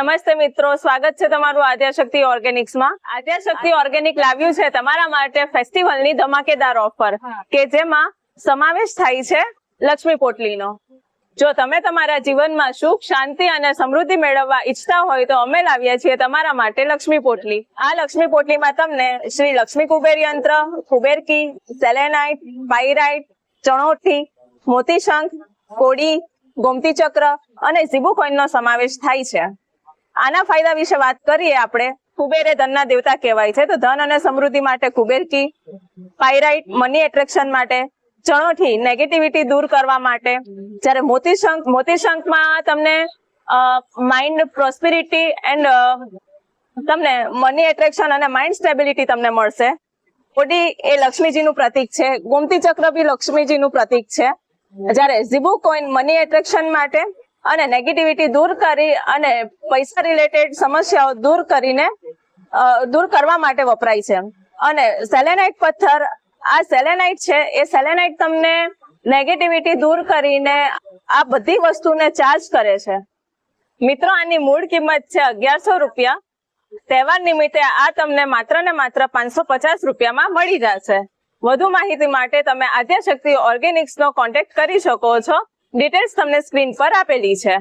નમસ્તે મિત્રો સ્વાગત છે તમારું આદ્યાશક્તિ ઓર્ગેનિક્સમાં. આદ્યાશક્તિ ઓર્ગેનિક લાવ્યું છે તમારા માટે ફેસ્ટિવલની ધમાકેદાર ઓફર કે જેમાં સમાવેશ થાય છે લક્ષ્મી પોટલીનો. જો તમે તમારા જીવનમાં સુખ શાંતિ અને સમૃદ્ધિ મેળવવા ઈચ્છતા હોય તો અમે લાવ્યા છીએ તમારા માટે લક્ષ્મી પોટલી. આ લક્ષ્મી પોટલીમાં તમને શ્રી લક્ષ્મી કુબેર યંત્ર કુબેરકી સેલેનાઇટ પાયરાઇટ ચણોઠી મોતીશંખ કોડી ગોમતી ચક્ર અને ઝીબુ કોઈનનો સમાવેશ થાય છે. આના ફાયદા વિશે વાત કરીએ આપણે. કુબેર એ ધનના દેવતા કહેવાય છે. તો ધન અને સમૃદ્ધિ માટે કુબેર કી પાયરાઇટ મની એટ્રેક્શન માટે ચણોથી નેગેટિવિટી દૂર કરવા માટે. જ્યારે મોતીશંખ મોતીશંખમાં તમને માઇન્ડ પ્રોસ્પિરિટી એન્ડ તમને મની એટ્રેક્શન અને માઇન્ડ સ્ટેબિલિટી તમને મળશે. ઓડી એ લક્ષ્મીજીનું પ્રતીક છે. ગોમતી ચક્ર બી લક્ષ્મીજીનું પ્રતીક છે. જ્યારે ઝીબુ કોઈન મની એટ્રેક્શન માટે અને નેગેટિવિટી દૂર કરી અને પૈસા રિલેટેડ સમસ્યાઓ દૂર કરીને દૂર કરવા માટે વપરાય છે. અને સેલેનાઇટ પથ્થર, આ સેલેનાઇટ છે, એ સેલેનાઇટ તમને નેગેટિવિટી દૂર કરીને આ બધી વસ્તુને ચાર્જ કરે છે. મિત્રો, આની મૂળ કિંમત છે અગિયારસો રૂપિયા. તહેવાર નિમિત્તે આ તમને માત્ર ને માત્ર પાંચસો પચાસ રૂપિયામાં મળી જશે. વધુ માહિતી માટે તમે આદ્યશક્તિ ઓર્ગેનિક્સનો કોન્ટેક્ટ કરી શકો છો. ડિટેલ્સ તમને સ્ક્રીન પર આપેલી છે.